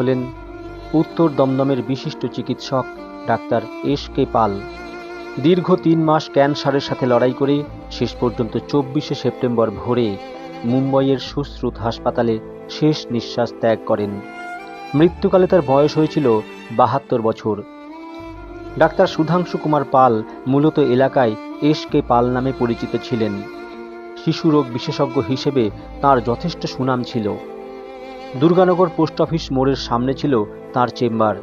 হলেন উত্তর দমদমের বিশিষ্ট চিকিৎসক ডাক্তার এস কে পাল। দীর্ঘ তিন মাস ক্যান্সারের সাথে লড়াই করে শেষ পর্যন্ত চব্বিশে সেপ্টেম্বর ভোরে মুম্বইয়ের সুশ্রুত হাসপাতালে শেষ নিঃশ্বাস ত্যাগ করেন। মৃত্যুকালে তার বয়স হয়েছিল বাহাত্তর বছর। ডাক্তার সুধাংশু কুমার পাল মূলত এলাকায় এস কে পাল নামে পরিচিত ছিলেন। শিশুরোগ বিশেষজ্ঞ হিসেবে তার যথেষ্ট সুনাম ছিল। দুর্গানগর পোস্ট অফিস মোড়ের সামনে ছিল তার চেম্বার।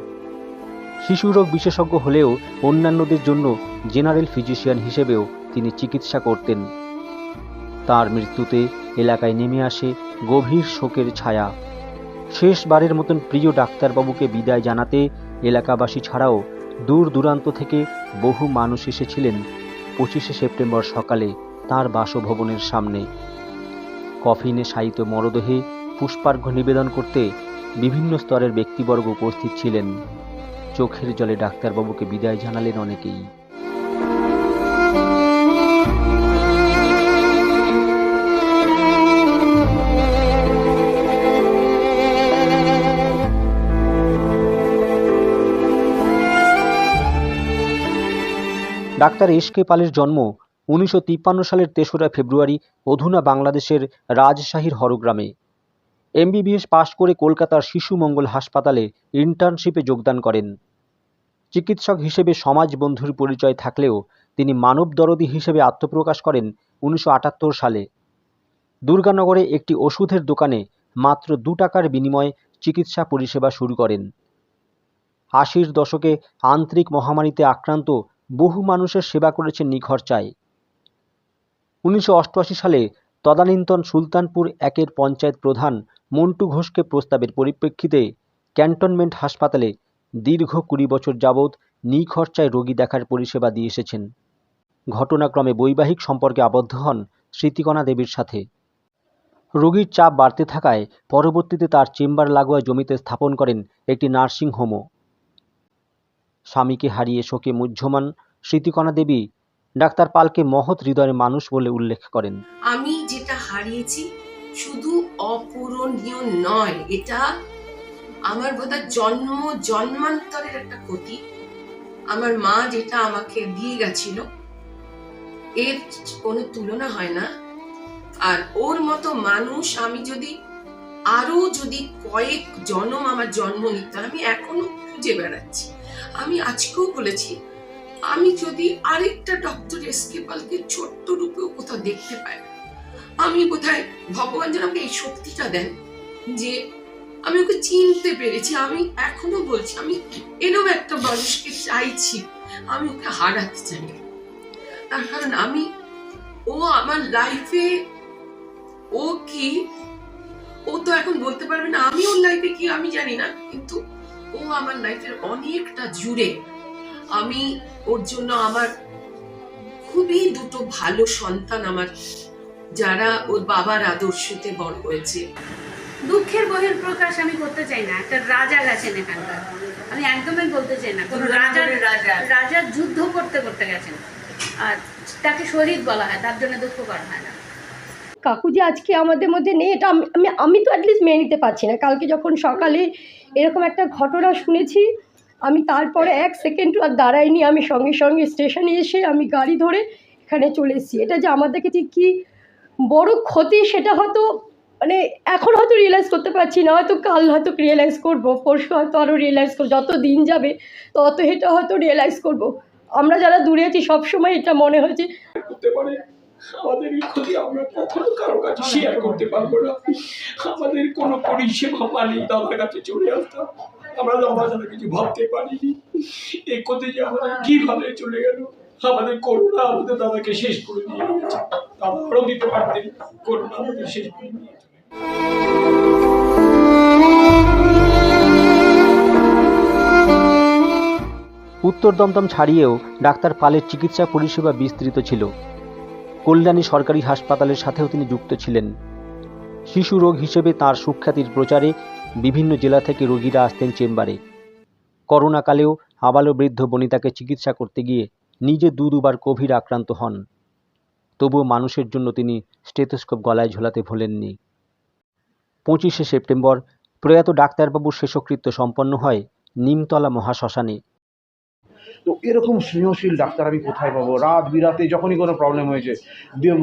শিশুরোগ বিশেষজ্ঞ হলেও অন্যান্যদের জন্য জেনারেল ফিজিশিয়ান হিসেবেও তিনি চিকিৎসা করতেন। তার মৃত্যুতে এলাকায় নেমে আসে গভীর শোকের ছায়া। শেষবারের মতন প্রিয় ডাক্তারবাবুকে বিদায় জানাতে এলাকাবাসী ছাড়াও দূর দূরান্ত থেকে বহু মানুষ এসেছিলেন পঁচিশে সেপ্টেম্বর সকালে তার বাসভবনের সামনে। কফিনে শায়িত মরদেহে পুষ্পার্ঘ্য নিবেদন করতে বিভিন্ন স্তরের ব্যক্তিবর্গ উপস্থিত ছিলেন। চোখের জলে ডাক্তারবাবুকে বিদায় জানালেন অনেকেই। ডাক্তার এস কে পালের জন্ম উনিশশো তিপ্পান্ন সালের তেসরা ফেব্রুয়ারি অধুনা বাংলাদেশের রাজশাহীর হরগ্রামে। এমবিবিএস পাশ করে কলকাতার শিশু মঙ্গল হাসপাতালে ইন্টার্নশিপে যোগদান করেন। চিকিৎসক হিসেবে সমাজ বন্ধুর পরিচয় থাকলেও তিনি মানবদরদী হিসেবে আত্মপ্রকাশ করেন উনিশশো আটাত্তর সালে। দুর্গানগরে একটি ওষুধের দোকানে মাত্র দু টাকার বিনিময়ে চিকিৎসা পরিষেবা শুরু করেন। আশির দশকে আন্তরিক মহামারীতে আক্রান্ত বহু মানুষের সেবা করেছেন নিখরচায় উনিশশো অষ্টআশি সালে তদানীন্তন সুলতানপুর একের পঞ্চায়েত প্রধান মন্টু ঘোষকে প্রস্তাবের পরিপ্রেক্ষিতে ক্যান্টনমেন্ট হাসপাতালে দীর্ঘ কুড়ি বছর যাবৎ নিখরচায় রোগী দেখার পরিষেবা দিয়ে এসেছেন। ঘটনাক্রমে বৈবাহিক সম্পর্কে আবদ্ধ হন স্মৃতিকণা দেবীর সাথে। রোগীর চাপ বাড়তে থাকায় পরবর্তীতে তার চেম্বার লাগোয়া জমিতে স্থাপন করেন একটি নার্সিং হোমও। স্বামীকে হারিয়ে শোকে মুহ্যমান স্মৃতিকণা দেবী ডাক্তার পালকে মহৎ হৃদয়ের মানুষ বলে উল্লেখ করেন। আমি যেটা হারিয়েছি শুধু অপূরণীয় নয়, এটা আমার বোধহয় জন্ম, জন্মান্তরের একটা ক্ষতি। আমার মা যেটা আমাকে দিয়ে গেছিল, এর কোনো তুলনা হয় না। আর ওর মতো মানুষ আমি যদি আরও যদি কয়েক জন্ম আমার জন্ম নিত আমি এখনও খুঁজে বেড়াচ্ছি। আমি আজকেও বলেছি, আমি যদি আরেকটা ডক্টর এসকে পালকে ছোট্ট রূপেও কোথাও দেখতে পাই আমি বোধহয় ভগবান যেন আমাকে এই শক্তিটা দেন যে আমি ওকে চিনতে পেরেছি, আমি এখনও বলছি, আমি এরকম একটা মানুষকে চাইছি, আমি ওকে হারাতে চাই। তার কারণ আমি, ও আমার লাইফে ও কি, ও তো এখন বলতে পারবে না, আমি ওর লাইফে কি, আমি জানি না, কিন্তু ও আমার লাইফের অনেকটা জুড়ে। আমি ওর জন্য আমার খুবই দুটো ভালো সন্তান আমার যারা ওর বাবার আদর্শতে বড় হয়েছে। দুঃখের বহির প্রকাশ আমি করতে চাই না। একটা রাজা গেছেন এখানকার। আমি একদমই বলতে চাই না। কোনো রাজার রাজা রাজার যুদ্ধ করতে করতে গেছেন। আর তাকে শহীদ বলা হয়। তার জন্য দুঃখ করা হয় না। কাকু যে আজকে আমাদের মধ্যে নেই এটা আমি আমি তো অ্যাটলিস্ট মেনে নিতে পারছি না। কালকে যখন সকালে এরকম একটা ঘটনা শুনেছি আমি তারপরে এক সেকেন্ড আর দাঁড়াইনি। আমি সঙ্গে সঙ্গে স্টেশনে এসে আমি গাড়ি ধরে এখানে চলে এসেছি। এটা যে আমাদের কাছে কী বড় ক্ষতি সেটা হয়তো মানে এখন হয়তো রিয়েলাইজ করতে পারছি না, হয়তো কাল হয়তো রিয়েলাইজ করব, পরশু হয়তো আরও রিয়েলাইজ করব, যত দিন যাবে তত এটা হয়তো রিয়েলাইজ করব। আমরা যারা দূরে আছি সবসময় এটা মনে হয়েছে। আমাদের এই ক্ষতি আমরা কাছে শেয়ার করতে পারব না। আমাদের কোনো পরিষেবা দাদার কাছে চলে আমরা কিছু ভাবতে পারিনি। কীভাবে চলে গেল, আমাদের করোনা আমাদের দাদাকে শেষ করে দিয়ে গেছে। দিতে পারতেন। উত্তর দমদম ছাড়িয়েও ডাক্তার পালের চিকিৎসা পরিষেবা বিস্তৃত ছিল। কল্যাণী সরকারি হাসপাতালের সাথেও তিনি যুক্ত ছিলেন। শিশু রোগ হিসেবে তার সুখ্যাতির প্রচারে বিভিন্ন জেলা থেকে রোগীরা আসতেন চেম্বারে। করোনাকালেও আবালো বৃদ্ধ বনিতাকে চিকিৎসা করতে গিয়ে নিজে দু দুবার কোভিড আক্রান্ত হন। তবুও মানুষের জন্য তিনি স্টেথোস্কোপ গলায় ঝোলাতে ভোলেননি। পঁচিশে সেপ্টেম্বর প্রয়াত ডাক্তারবাবুর শেষকৃত্য সম্পন্ন হয় নিমতলা মহাশ্মশানে। তো এরকম স্নেহশীল ডাক্তার আমি কোথায় পাবো? রাত বিরাতে যখনই কোনো প্রবলেম হয়েছে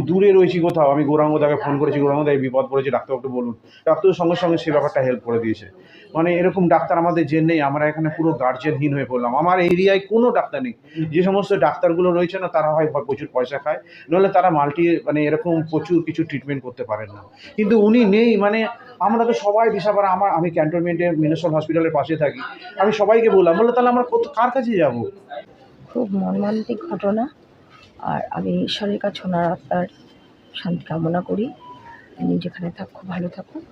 দূরে রয়েছি কোথাও, আমি গৌরাঙ্গদাকে ফোন করেছি, গৌরাঙ্গদা বিপদ পড়েছে ডাক্তার একটু বলুন। ডাক্তার সঙ্গে সঙ্গে সেই ব্যাপারটা হেল্প করে দিয়েছে। মানে এরকম ডাক্তার আমাদের যে নেই, আমরা এখানে পুরো গার্জেনহীন হয়ে পড়লাম। আমার এরিয়ায় কোনো ডাক্তার নেই। যে সমস্ত ডাক্তারগুলো রয়েছে না, তারা হয় প্রচুর পয়সা খায়। নাহলে তারা মাল্টি মানে এরকম প্রচুর কিছু ট্রিটমেন্ট করতে পারেন না। কিন্তু উনি নেই মানে আমরা তো সবাই দিশাপাড়া আমার, আমি ক্যান্টনমেন্টের মিনেশন হসপিটালের পাশে থাকি। আমি সবাইকে বললাম, বলল, তাহলে আমরা কত কার কাছে যাব? খুব মর্মান্তিক ঘটনা। আর আমি ঈশ্বরের কাছে ওনার আত্মার শান্তি কামনা করি। তিনি যেখানে থাক খুব ভালো থাকুক।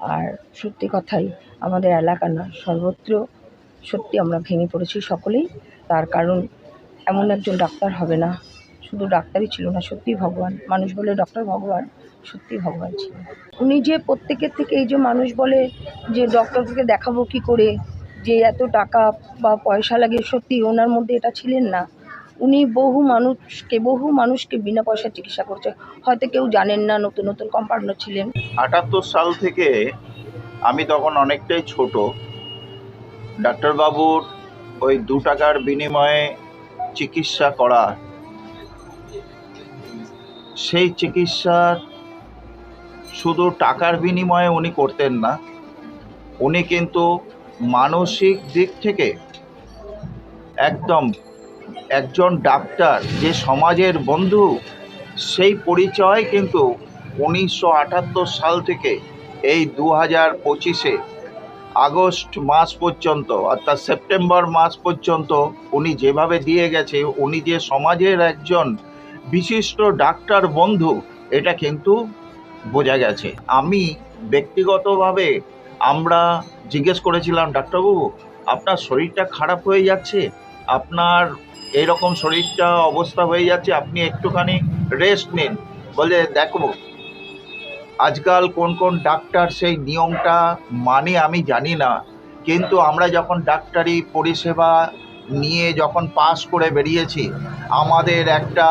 আর সত্যি কথাই আমাদের এলাকা না, সর্বত্র সত্যি আমরা ভেঙে পড়েছি সকলেই। তার কারণ এমন একজন ডাক্তার হবে না, শুধু ডাক্তারই ছিল না, সত্যি ভগবান। মানুষ বলে ডক্টর ভগবান, সত্যি ভগবান ছিল। উনি যে প্রত্যেকের থেকে এই যে মানুষ বলে যে ডক্টরকে দেখাবো কি করে, যে এত টাকা বা পয়সা লাগে, সত্যি ওনার মধ্যে এটা ছিলেন না। উনি বহু মানুষকে বহু মানুষকে বিনা পয়সায় চিকিৎসা করছে। হয়তো কেউ জানেন না, নতুন নতুন কম্পাউন্ডার ছিলেন। আটাত্তর সাল থেকে আমি তখন অনেকটাই ছোট। ডাক্তারবাবুর ওই দু টাকার বিনিময়ে চিকিৎসা করা। সেই চিকিৎসার শুধু টাকার বিনিময়ে উনি করতেন না, উনি কিন্তু মানসিক দিক থেকে একদম একজন ডাক্তার, যে সমাজের বন্ধু, সেই পরিচয় কিন্তু উনিশশো আটাত্তর সাল থেকে এই দু হাজার পঁচিশে আগস্ট মাস পর্যন্ত, অর্থাৎ সেপ্টেম্বর মাস পর্যন্ত উনি যেভাবে দিয়ে গেছে, উনি যে সমাজের একজন বিশিষ্ট ডাক্তার বন্ধু, এটা কিন্তু বোঝা গেছে। আমি ব্যক্তিগতভাবে আমরা জিজ্ঞেস করেছিলাম, ডাক্তারবাবু, আপনার শরীরটা খারাপ হয়ে যাচ্ছে? আপনার এইরকম শরীরটা অবস্থা হয়ে যাচ্ছে, আপনি একটুখানি রেস্ট নিন। বলে দেখো, আজকাল কোন কোন ডাক্তার সেই নিয়মটা মানে আমি জানি না। কিন্তু আমরা যখন ডাক্তারি পরিষেবা নিয়ে যখন পাস করে বেরিয়েছি, আমাদের একটা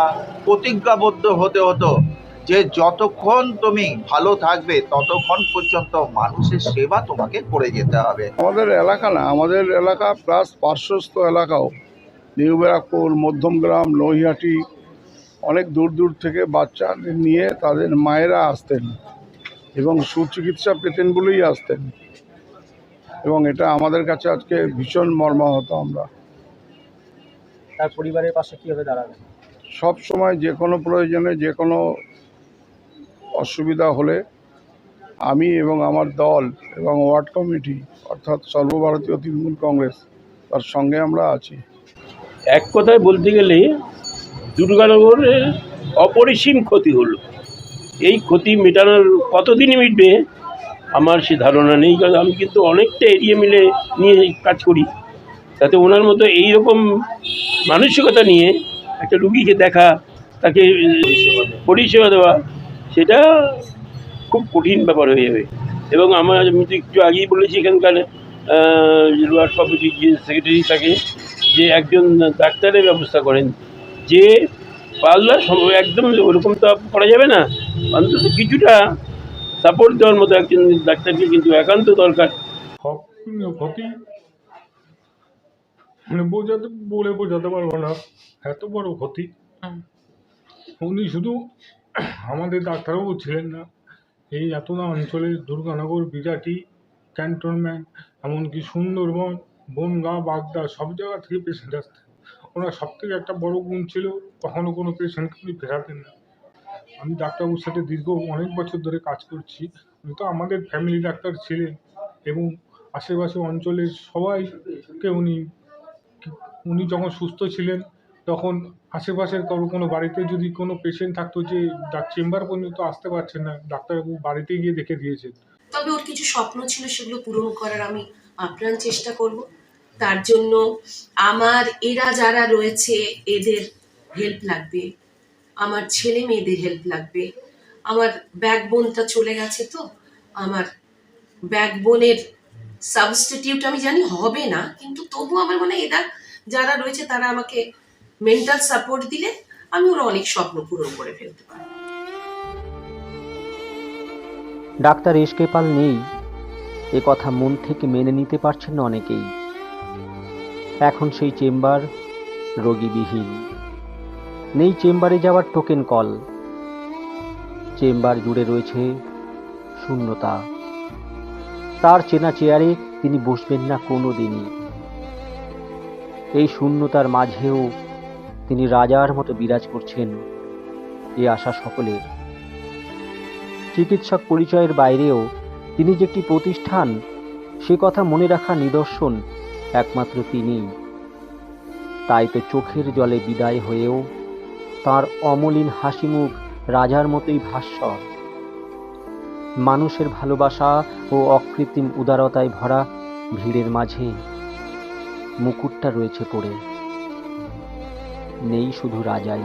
প্রতিজ্ঞাবদ্ধ হতে হতো যে যতক্ষণ তুমি ভালো থাকবে, ততক্ষণ পর্যন্ত মানুষের সেবা তোমাকে করে যেতে হবে। আমাদের এলাকা না, আমাদের এলাকা প্লাস পার্শ্বস্থ এলাকাও। নিউ ব্যারাকপুর মধ্যমগ্রাম নৈহাটি অনেক দূর দূর থেকে বাচ্চাদের নিয়ে তাদের মায়েরা আসতেন এবং সুচিকিৎসা পেতেন বলেই আসতেন। এবং এটা আমাদের কাছে আজকে ভীষণ মর্মাহত আমরা। তার পরিবারের পাশে কীভাবে দাঁড়াবেন? সব সময় যে কোনো প্রয়োজনে যে কোনো অসুবিধা হলে আমি এবং আমার দল এবং ওয়ার্ড কমিটি অর্থাৎ সর্বভারতীয় তৃণমূল কংগ্রেস তার সঙ্গে আমরা আছি। এক কথায় বলতে গেলে দুর্গানগরের অপরিসীম ক্ষতি হলো। এই ক্ষতি মেটানোর কতদিনে মিটবে আমার সে ধারণা নেই, কারণ আমি কিন্তু অনেকটা এরিয়া মিলে নিয়ে কাজ করি। তাতে ওনার মতো এই রকম মানসিকতা নিয়ে একটা রুগীকে দেখা, তাকে পরিষেবা দেওয়া, সেটা খুব কঠিন ব্যাপার হয়ে যাবে। এবং আমার আমি তো একটু আগেই বলেছি এখানকার ওয়ার্ড কমিটির যে সেক্রেটারি থাকে যে একজন ডাক্তারের ব্যবস্থা করেন যে পাল্লা সম- একদম ওরকম তো করা যাবে না। অন্তত কিছুটা সাপোর্ট দেওয়ার মতো একজন ডাক্তারকে কিন্তু একান্ত দরকার। ক্ষতি মানে বোঝাতে বলে বোঝাতে পারব না। এত বড় ক্ষতি উনি শুধু আমাদের ডাক্তারবাবু ছিলেন না এই এতটা অঞ্চলের দুর্গানগর বিরাটি ক্যান্টনমেন্ট এমনকি সুন্দরবন বনগাঁ, বাগদা সব জায়গা থেকে পেশেন্ট আসতেন। ওনার সব থেকে একটা বড় গুণ ছিল, কখনো কোনো পেশেন্টকে উনি ফেরাতেন না। আমি ডাক্তারবাবুর সাথে দীর্ঘ অনেক বছর ধরে কাজ করছি। উনি তো আমাদের ফ্যামিলি ডাক্তার ছিলেন এবং আশেপাশে অঞ্চলের সবাইকে উনি উনি যখন সুস্থ ছিলেন, তখন আশেপাশের কারও কোনো বাড়িতে যদি কোনো পেশেন্ট থাকতো যে চেম্বার পর্যন্ত আসতে পারছেন না, ডাক্তারবাবু বাড়িতে গিয়ে দেখে দিয়েছেন। তবে ওর কিছু স্বপ্ন ছিল সেগুলো পূরণ করার, আমি আপ্রাণ চেষ্টা করব। তার জন্য আমার এরা যারা রয়েছে, এদের হেল্প লাগবে। আমার ছেলে মেয়েদের হেল্প লাগবে। আমার ব্যাকবোনটা চলে গেছে তো। আমার ব্যাকবোনের সাবস্টিটিউট আমি জানি হবে না, কিন্তু তবু আমার মনে এরা যারা রয়েছে, তারা আমাকে মেন্টাল সাপোর্ট দিলে আমি ওরা অনেক স্বপ্ন পূরণ করে ফেলতে পারব। ডাক্তার এস কে পাল নেই। এ কথা মন থেকে মেনে নিতে পারছেন না অনেকেই। এখন সেই চেম্বার রোগীবিহীন। নেই চেম্বারে যাওয়ার টোকেন কল চেম্বার জুড়ে রয়েছে শূন্যতা। তার চেনা চেয়ারে তিনি বসবেন না কোনো দিনই এই শূন্যতার মাঝেও তিনি রাজার মতো বিরাজ করছেন এ আশা সকলের। চিকিৎসক পরিচয়ের বাইরেও তিনি যে একটি প্রতিষ্ঠান, সে কথা মনে রাখা নিদর্শন একমাত্র তিনিই। তাই তো চোখের জলে বিদায় হয়েও তার অমলিন হাসিমুখ রাজার মতোই ভাস্বর মানুষের ভালোবাসা ও অকৃত্রিম উদারতায় ভরা ভিড়ের মাঝে মুকুটটা রয়েছে পড়ে। নেই শুধু রাজাই।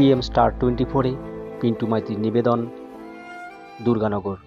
পিএম স্টার টোয়েন্টি ফোরে পিন্টু মাইতির নিবেদন দুর্গানগর।